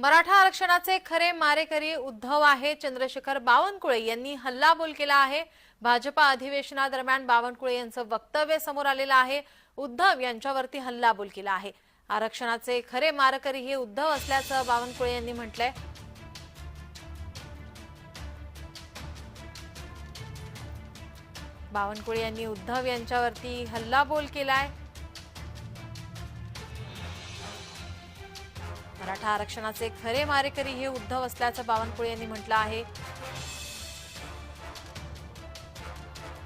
मराठा आरक्षणाचे खरे मारेकरी उद्धव आहे. चंद्रशेखर बावनकुळे यांनी हल्लाबोल केला आहे. भाजपा अधिवेशनादरम्यान बावनकुळे यांचं वक्तव्य समोर आलेलं आहे. उद्धव यांच्यावरती हल्लाबोल केला आहे. आरक्षणाचे खरे मारेकरी हे उद्धव असल्याचं बावनकुळे यांनी म्हटलंय. बावनकुळे यांनी उद्धव यांच्यावरती हल्लाबोल केलाय. मराठा आरक्षणाचे खरे मारेकरी हे उद्धव असल्याचं बावनकुळे यांनी म्हटलं आहे.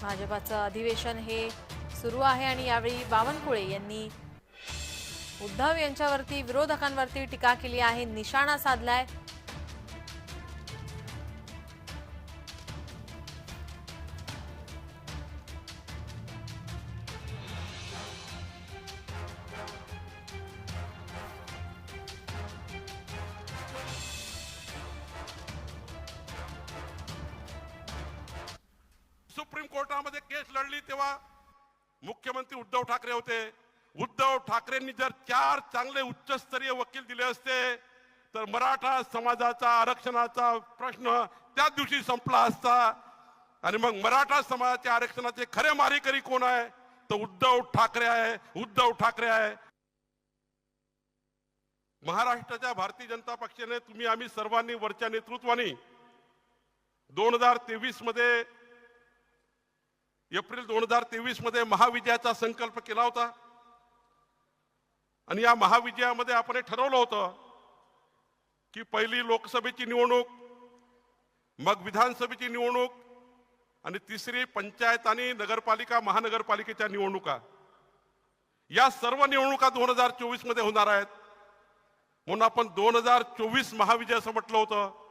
भाजपाचं अधिवेशन हे सुरू आहे आणि यावेळी बावनकुळे यांनी उद्धव यांच्यावरती विरोधकांवरती टीका केली आहे. निशाणा साधलाय. सुप्रीम कोर्टामध्ये केस लढली तेव्हा मुख्यमंत्री उद्धव ठाकरे होते. उद्धव ठाकरेंनी जर चार चांगले उच्चस्तरीय वकील दिले असते तर मराठा समाजाचा आरक्षणाचा प्रश्न त्याच दिवशी संपला असता. आणि मग मराठा समाजाच्या आरक्षणाचे खरे मारेकरी कोण आहे? तर उद्धव ठाकरे आहे. उद्धव ठाकरे आहे. महाराष्ट्राच्या भारतीय जनता पक्षाने तुम्ही आम्ही सर्वांनी वरच्या नेतृत्वाने दोन हजार तेवीसमध्ये एप्रिल दोन हजार तेवीसमध्ये महाविजयाचा संकल्प केला होता. आणि या महाविजयामध्ये आपण हे ठरवलं होतं की पहिली लोकसभेची निवडणूक मग विधानसभेची निवडणूक आणि तिसरी पंचायत आणि नगरपालिका महानगरपालिकेच्या निवडणुका. या सर्व निवडणुका दोन हजार चोवीसमध्ये होणार आहेत. म्हणून आपण दोन हजार चोवीस महाविजय असं म्हटलं होतं.